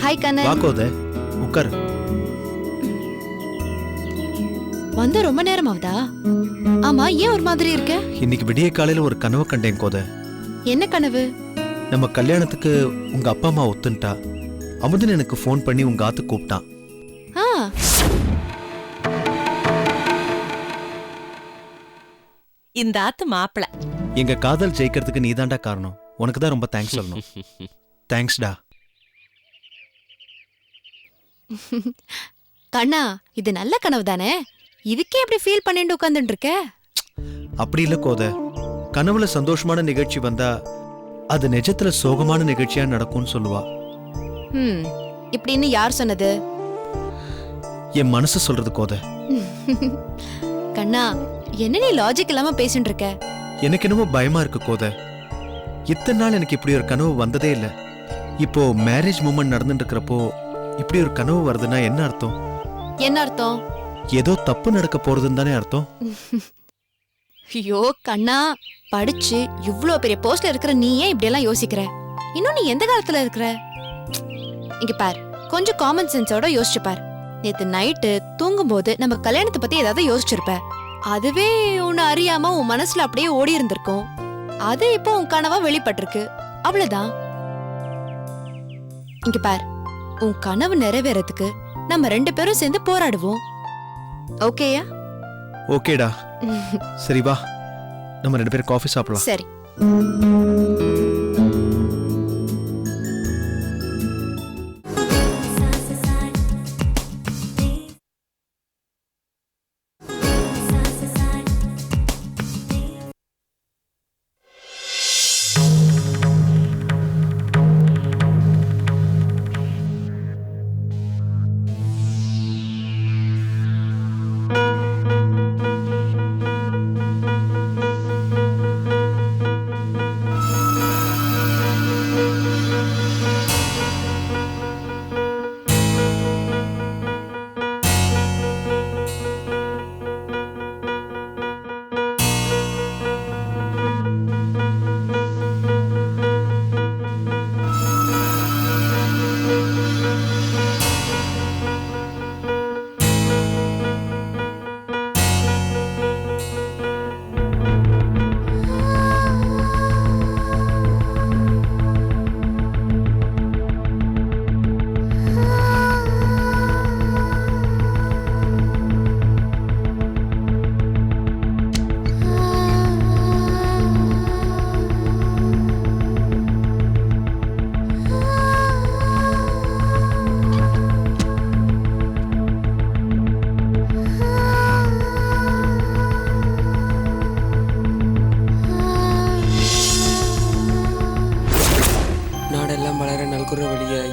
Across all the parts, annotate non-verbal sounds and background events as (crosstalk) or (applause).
Hi Kannan வாக்கோத உட்காரு. வந்து ரொம்ப நேரம் ஆகுதா? ஆமா ஏன் ஒரு மாதிரி இருக்க? இன்னைக்கு விடிய காலையில ஒரு கனவு கண்டேன் கோத என்ன கனவு? நம்ம கல்யாணத்துக்கு உங்க அப்பா அம்மா ஒத்துன்ட்டா. அமுதன் எனக்கு ஃபோன் பண்ணி உங்க ஆத்து கூப்பிட்டான் ஆ. இந்த ஆத்து மாப்பிள. எங்க காதல் ஜெயிக்கிறதுக்கு நீதான்டா காரணம். உனக்கு தான் ரொம்ப தேங்க்ஸ் சொல்லணும். (laughs) தேங்க்ஸ்டா கண்ணா இது நல்ல கனவு தானே? இதுக்கே இப்படி ஃபீல் பண்ணிட்டு உட்காந்துட்டு இருக்க அப்படி இல்ல கோத. கனவுல சந்தோஷமான நிகழ்ச்சி வந்தா அது நிஜத்துல சோகமான நிகழ்ச்சியா நடக்கும்னு சொல்லுவா. ம் இப்படின்னு யார் சொன்னது? என் மனசு சொல்றது கோத. (laughs) கண்ணா என்ன நீ லாஜிக் இல்லாம பேசிட்டு இருக்க எனக்கு என்னமோ பயமா இருக்கு கோத. இத்தனை நாள் எனக்கு இப்படி ஒரு கனவு வந்ததே இல்ல. இப்போ மேரேஜ் மூமெண்ட் நடந்துட்டு இருக்கிறப்போ இப்படி ஒரு கனவு வருதுன்னா என்ன அர்த்தம்? என்ன அர்த்தம்? ஏதோ தப்பு நடக்க போறதுன்னு தானே அர்த்தம்? ஐயோ கண்ணா படிச்சு இவ்ளோ பெரிய போஸ்ட்ல இருக்கிற நீ ஏன் இப்படி எல்லாம் யோசிக்கிற? இன்னும் நீ எந்த காலத்துல இருக்கிற? இங்க பார் கொஞ்சம் காமன் சென்ஸோட யோசிச்சு பார். நேத்து நைட்டு தூங்கும்போது நம்ம கல்யாணத்தை பத்தி ஏதாவது யோசிச்சிருப்ப. அதுவே உன்னை அறியாம உன் மனசுல அப்படியே ஓடி இருந்திருக்கும். அது இப்போ உன் கனவா வெளிப்பட்டிருக்கு. அவ்வளவுதான். இங்க பார். உன் கனவு நிறைவேறதுக்கு நம்ம ரெண்டு பேரும் சேர்ந்து போராடுவோம். ஓகேயா ஓகேடா. (laughs) சரி வா. நம்ம ரெண்டு பேரும் காஃபி சாப்பிடலாம். சரி.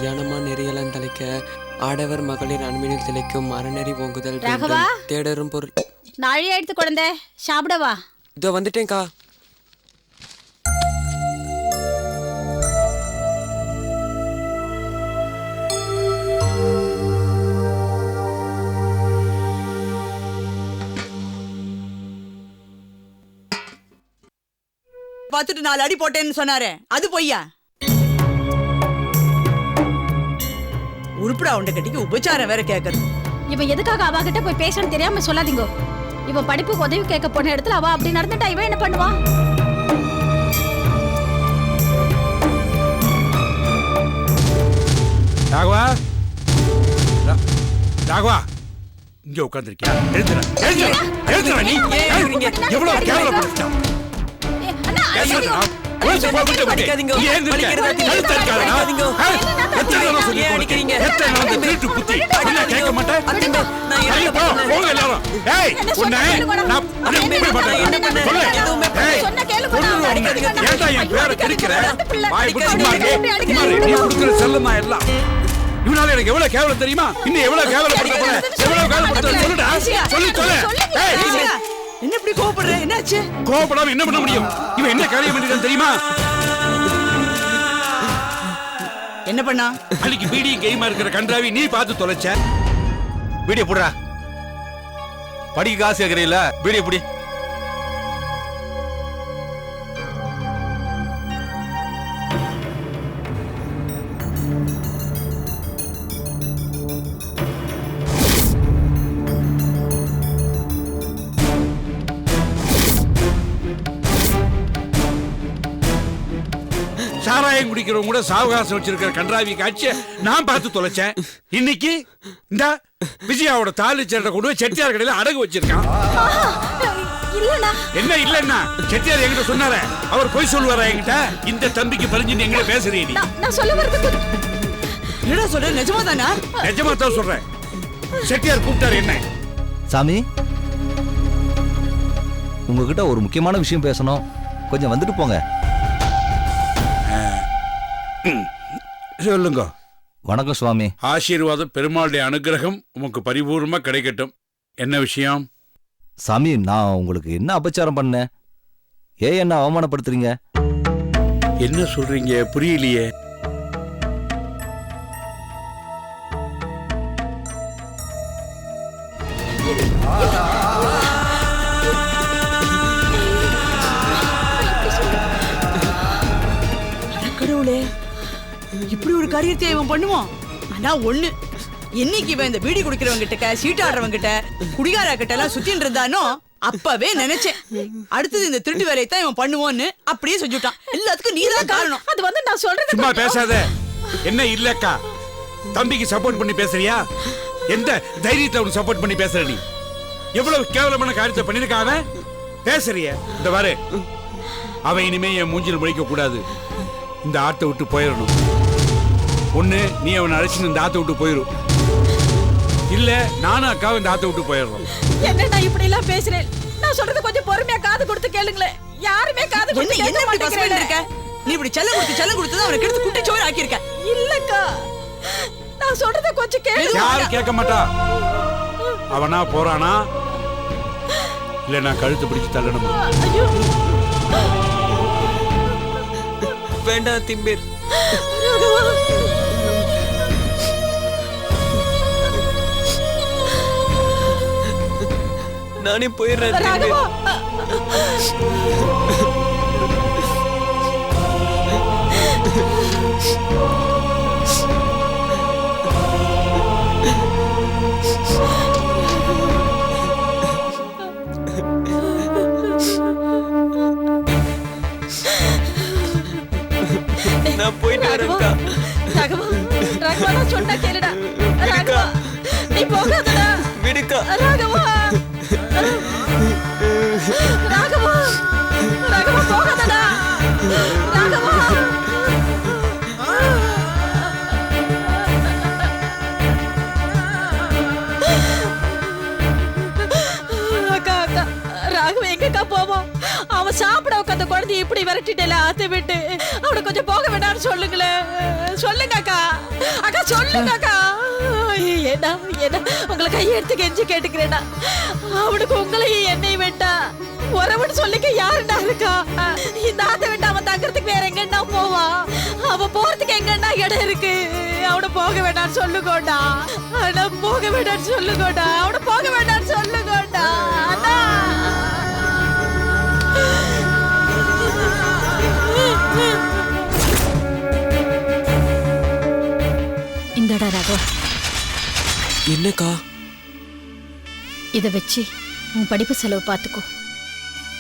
யானமா நெறியலாம் தலைக்க ஆடவர் மகளிர் அன்பினில் திளைக்கும் அறநெறி ஓங்குதல் வேண்டும். ராகவா? தேடரும் பொருள் நாழி எடுத்து குழந்தை சாப்பிடவா இதோ வந்துட்டேன்க்கா பார்த்துட்டு நாலு அடி போட்டேன்னு சொன்னாரே அது பொய்யா உருப்படா உண்ட கட்டிக்கு உபச்சாரம் வேற கேக்குறது இவன் எதுக்காக அவ கிட்ட போய் பேசணும்னு தெரியாம சொல்லாதீங்க. இவன் படிப்புக்கு உதவி கேட்க போன இடத்துல அவ அப்படி நடந்துட்டா இவன் என்ன பண்ணுவான் ராகவா? ராகவா? இங்க உட்கார்ந்திருக்கியா? எழுந்துற நீ? எவ்வளவு கேவலப்படுத்திட்டான் எழுந்திருக்க. வலிக்கிறது. கழுத்து. ஆ? எத்தனை சொல்லி ஏன்? அடிக்கிறீங்க? எத்தனை நாள் இந்த திருட்டு புத்தி? கேட்க மாட்டேன்? என்ன போ. போங்க எல்லாரும். ஏய், உன்னை. நான் பண்ணேன்? பண்றேன்? என்ன பண்ணேன்? சொல்லு. ஏய். ஏன்டா என் ஐயோ, பேரை. கெடுக்கிற? வாய் பிடிச்சு நீ கொடுக்குற செல்லமா எல்லாம் இவனால எனக்கு எவ்வளவு கேவலம் தெரியுமா இன்னும் எவ்வளவு கேவலப்படுத்த போற எவ்வளவு கேவலப்படுத்த சொல்லுடா சொல்லு சொல்லு ஏய் என்ன இப்படி கோவப்படுற? என்னாச்சு? கோவப்படாம என்ன பண்ண முடியும்? இவன் என்ன காரியம் பண்ணிருக்கான் தெரியுமா? என்ன பண்ணா? அன்னைக்கு பீடி கைமா இருக்கிற கன்றாவி நீ பார்த்து தொலைச்ச. வீடியோ புடுறா. படிக்க காசு கேக்குறீல்ல? வீடியோ புடி. சாராயம் குடிக்கிறவங்க கூட சாவகாசம் வச்சிருக்கிற கன்றாவி காட்சிய நான் பார்த்து தொலைச்சேன். இன்னைக்கு இந்த விஜயாவோட தாலி சேட்டை கொண்டு போய் செட்டியார் கடையில அடகு வச்சிருக்கான். என்ன இல்லன்னா? செட்டியார் என்கிட்ட சொன்னாரே. அவர் போய் சொல்லுவாரா என்கிட்ட? இந்த தம்பிக்கு பறிஞ்சு நீ எங்கிட்ட பேசுறீ நீ. நான் நான் சொல்ல வரதுக்கு என்னடா சொல்ற? நிஜமா தானா? நிஜமா தான் சொல்றேன். செட்டியார் கூப்பிட்டாரு என்ன? சாமி உங்ககிட்ட ஒரு முக்கியமான விஷயம் பேசணும். கொஞ்சம் வந்துட்டு போங்க. (clears throat) சொல்லுங்க. வணக்கம் சுவாமி. ஆசீர்வாதம் பெருமாளுடைய அனுகிரகம் உமக்கு பரிபூர்ணமா கிடைக்கட்டும். என்ன விஷயம்? சாமி நான் உங்களுக்கு என்ன அபச்சாரம் பண்ணேன்? ஏன் என்ன அவமானப்படுத்துறீங்க? என்ன சொல்றீங்க? புரியலையே. கடவுளே இப்படி ஒரு காரியத்தை இவன் பண்ணுவான்? ஆனா ஒண்ணு என்னைக்கு இவன் இந்த பீடி குடிக்கிறவங்க கிட்ட சீட்டாடுறவங்க கிட்ட குடிகார கிட்ட எல்லாம் சுத்தின்னு இருந்தானோ அப்பவே நினைச்சேன். அடுத்தது இந்த திருட்டு வேலையை தான் இவன் பண்ணுவான்னு அப்படியே செஞ்சுட்டான் எல்லாத்துக்கும் நீதான் காரணம். அது வந்து நான் சொல்றது சும்மா பேசாத. என்ன இல்லக்கா? தம்பிக்கு சப்போர்ட் பண்ணி பேசுறியா? எந்த தைரியத்தை அவனுக்கு சப்போர்ட் பண்ணி பேசுற நீ? எவ்வளவு கேவலமான காரியத்தை பண்ணிருக்கான்? அவன் பேசுறிய. இந்த பாரு. அவன் இனிமே என் மூஞ்சில் முழிக்க கூடாது. இந்த ஆட்டை விட்டு போயிடணும். ஒண்ணு நீ அவனை அழைச்சின்னு இந்த ஆட்டை விட்டு போயிரும் இல்ல நானும் அக்காவும் இந்த ஆட்டை விட்டு போயிடுறோம். என்ன நான் இப்படி எல்லாம் பேசுறேன்? நான் சொல்றது கொஞ்சம் பொறுமையா காது கொடுத்து கேளுங்களேன். யாருமே காது கொடுத்து என்ன இப்படி பசங்க இருக்க நீ இப்படி செல்லம் கொடுத்து செல்லம் கொடுத்து தான் அவனை கெடுத்து குட்டி சோறு ஆக்கியிருக்க. இல்லக்கா. நான் சொல்றத கொஞ்சம் கேளு. யாரும் கேட்க மாட்டா. அவனா போறானா? இல்ல நான் கழுத்து பிடிச்சு தள்ளணுமா? ஐயோ. வேண்டாம் திம்பேர் நானே போயிடுறேன் திம்பேர். ராகவ எங்கக்கா போவோம் அவன் சாப்பிட உட்காந்த குழந்தைய இப்படி விரட்டிட்டேல ஆத்து விட்டு. அவனை கொஞ்சம் போக வேண்டாம்னு சொல்லுங்களேன். சொல்லுங்க அக்கா அக்கா சொல்லுங்க அக்கா என்ன ஏடா உங்களை கையெடுத்து கெஞ்சி கேட்டுக்கிறேடா அவனுக்கு உங்களையும் என்னை வேண்டா உறவுன்னு சொல்லிக்க யாருடா இருக்கா? இந்த ஆத்த விட்டு அவன் தங்கறதுக்கு வேற எங்கன்னா போவான் அவன் போறதுக்கு எங்கன்னா இடம் இருக்கு. அவனை போக வேண்டாம்னு சொல்லுங்கோண்டா. அவனை போக வேண்டாம்னு சொல்லுங்கோண்டா. அவனை போக வேண்டாம்னு சொல்லுங்கோண்டா. என்னக்கா? இதை வச்சு உன் படிப்பு செலவு பார்த்துக்கோ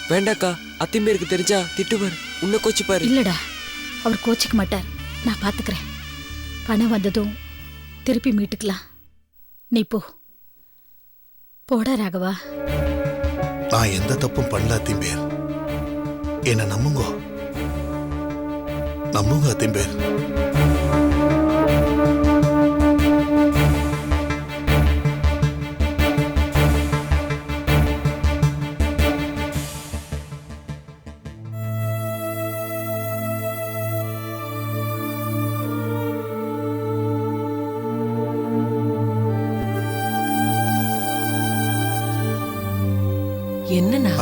வேண்டாக்கா அத்திம்பேருக்கு தெரிஞ்சா திட்டுவார். உன்னை கோச்சிப்பாரு இல்லடா அவர் கோச்சிக்க மாட்டார். நான் பார்த்துக்கிறேன் பணம் வந்ததும் திருப்பி மீட்டுக்கலாம். நீ போ. போடா ராகவா. நான் எந்த தப்பும் பண்ணல அத்திம்பேர் என்ன நம்புங்க. நம்புங்க அத்திம்பேர் என்னண்ணா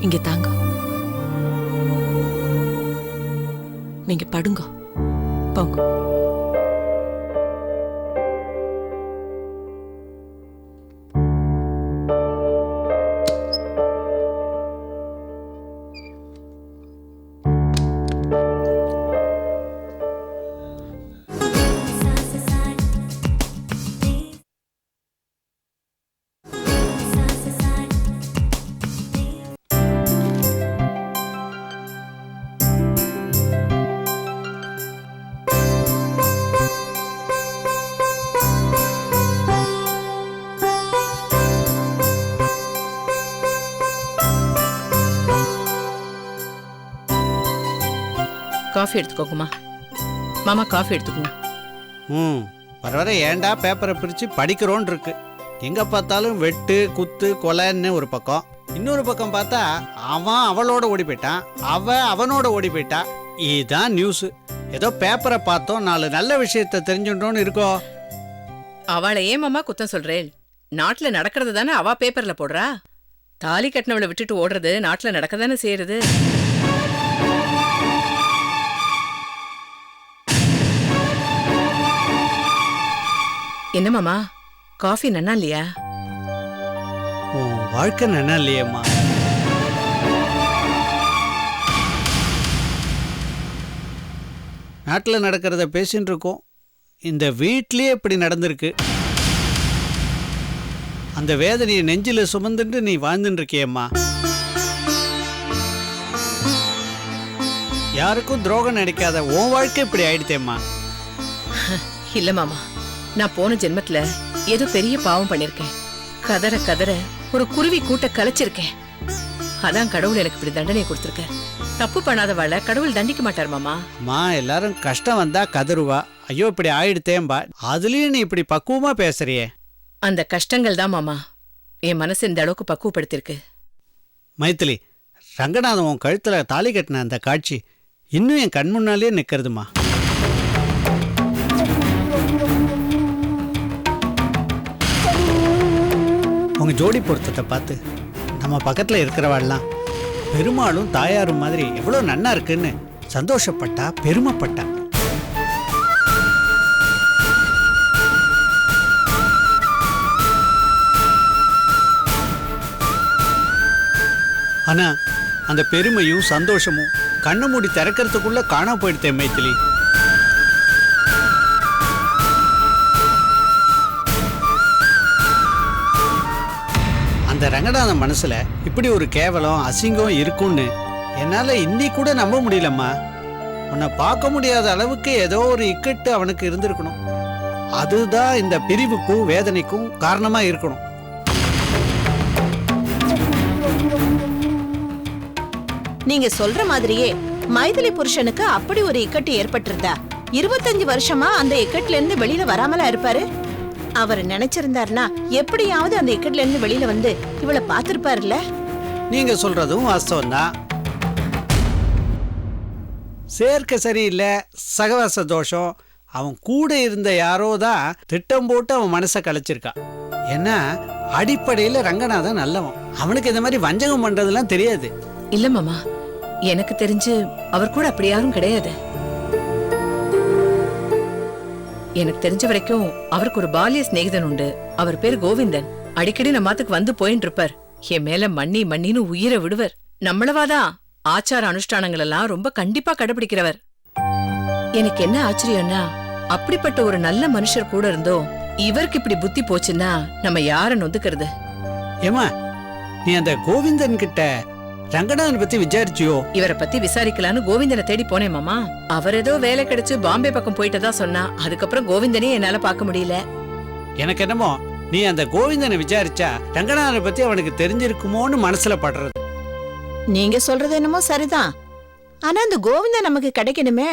இங்க தாங்க. நீங்க படுங்க. போங்க. காஃபி எடுத்துக்கோங்கம்மா மாமா காஃபி எடுத்துக்கோங்க. ம் பரவாயில்ல. ஏன்டா பேப்பரை பிரித்து படிக்கிறோன்னு இருக்கு எங்கே பார்த்தாலும் வெட்டு குத்து கொலைன்னு ஒரு பக்கம். இன்னொரு பக்கம் பார்த்தா அவன் அவளோட ஓடி போயிட்டான். அவ அவனோட ஓடி போயிட்டா. இதுதான் நியூஸு. ஏதோ பேப்பரை பார்த்தோம். நாலு நல்ல விஷயத்த தெரிஞ்சுட்டோன்னு இருக்கோ? அவளை ஏன் மாமா குத்தம் சொல்றேன்? நாட்டுல நடக்கிறது தானே அவ பேப்பர்ல போடுறா? தாலி கட்டினவளை விட்டுட்டு ஓடுறது நாட்டுல நடக்க தானே செய்யறது? என்ன மாமா? காஃபி நன்னா இல்லையா? உன் வாழ்க்கை நல்லா இல்லையேம்மா. நாட்டில் நடக்கிறத பேசின்னு இருக்கோம். இந்த வீட்லயே இப்படி நடந்திருக்கு. அந்த வேதனையை நெஞ்சில் சுமந்துட்டு நீ வாழ்ந்துட்டு இருக்கியேம்மா. யாருக்கும் துரோகம் நினைக்காத உன் வாழ்க்கை இப்படி ஆயிடுத்தேம்மா. இல்ல மாமா. நான் போன ஜென்மத்துல ஏதோ பெரிய பாவம் பண்ணிருக்கேன். கதற கதற ஒரு குருவி கூட்ட கலைச்சிருக்கேன். அதான் கடவுள் எனக்கு இப்படி தண்டனை கொடுத்திருக்கார் தப்பு பண்ணாதவாள கடவுள் தண்டிக்க மாட்டார் மாமா. அம்மா எல்லாரும் கஷ்டம் வந்தா கதறுவா. ஐயோ இப்படி ஆயிடுத்தேம்பா. அதுலயும் நீ இப்படி பக்குவமா பேசுறியே. அந்த கஷ்டங்கள் தான் மாமா என் மனசு இந்த அளவுக்கு பக்குவப்படுத்திருக்கு மைத்திலி ரங்கநாதன் உன் கழுத்துல தாலி கட்டின அந்த காட்சி இன்னும் என் கண் முன்னாலே நிக்கிறதுமா? ஜோடி பொருத்தத்தை பார்த்து நம்ம பக்கத்துல இருக்கிறவாள்லாம் பெருமாளும் தாயாரும் மாதிரி எவ்வளவு நன்னா இருக்குன்னு சந்தோஷப்பட்டா பெருமைப்பட்டா? ஆனா அந்த பெருமையும் சந்தோஷமும் கண்ணு மூடி திறக்கிறதுக்குள்ள காணாம போயிடுத்தேன் மைத்திலி. அந்த ரங்கநாதன் மனசுல இப்படி ஒரு கேவலம் அசிங்கம் இருக்கும்னு என்னால இன்னி கூட நம்ப முடியலம்மா. உன்னை பார்க்க முடியாத அளவுக்கு ஏதோ ஒரு இக்கட்டு அவனுக்கு இருந்திருக்கணும். அதுதான் இந்த பிரிவுக்கும் வேதனைக்கும் காரணமா இருக்கணும். நீங்க சொல்ற மாதிரியே மைதிலி புருஷனுக்கு அப்படி ஒரு இக்கட்டு ஏற்பட்டிருந்தா இருபத்தஞ்சு வருஷமா அந்த இக்கட்டுல இருந்து வெளியில வராமலா இருப்பாரு? அவர் நினைச்சிருந்தாருன்னா எப்படியாவது அந்த இக்கட்ல இருந்து வெளியில வந்து இவளை பாத்திருப்பாருல்ல நீங்க சொல்றதும் வாஸ்தவம் தான். சேர்க்கை சரியில்லை சகவாச தோஷம். அவன் கூட இருந்த யாரோ தான் திட்டம் போட்டு அவன் மனசை கலைச்சிருக்கான். ஏன்னா அடிப்படையில் ரங்கநாதன் நல்லவன். அவனுக்கு இந்த மாதிரி வஞ்சகம் பண்றதெல்லாம் தெரியாது. இல்ல மாமா எனக்கு தெரிஞ்சு அவர் கூட அப்படி யாரும் கிடையாது. எனக்கு தெரிஞ்ச வரைக்கும் அவருக்கு ஒரு பாலிய சிநேகிதன் உண்டு. அவர் பேர் கோவிந்தன். அடிக்கடி நம்ம மாத்துக்கு வந்து போயின்னு இருப்பார். என் மேல மண்ணி மண்ணின்னு உயிரை விடுவர். நம்மளவாதான் ஆச்சார அனுஷ்டானங்கள் எல்லாம் ரொம்ப கண்டிப்பா கடைபிடிக்கிறவர். எனக்கு என்ன ஆச்சரியம்னா அப்படிப்பட்ட ஒரு நல்ல மனுஷர் கூட இருந்தோம் இவருக்கு இப்படி புத்தி போச்சுன்னா நம்ம யார நொந்துக்கிறது? ஏமா நீ அந்த கோவிந்தன் கிட்ட ரங்கநாதன் பத்தி விசாரிச்சியோ? இவரை பத்தி விசாரிக்கலான்னு கோவிந்தனை தேடி போனேன் மாமா. அவர் ஏதோ வேலை கிடைச்சு பாம்பே பக்கம் போயிட்டதா சொன்னா அதுக்கப்புறம் கோவிந்தனே என்னால பார்க்க முடியல. எனக்கு என்னமோ நீ அந்த கோவிந்தனை விசாரிச்சா ரங்கநாதனை பத்தி அவனுக்கு தெரிஞ்சிருக்குமோன்னு மனசுல படுறது. நீங்க சொல்றது என்னமோ சரிதான். ஆனா அந்த கோவிந்தன் நமக்கு கிடைக்கணுமே.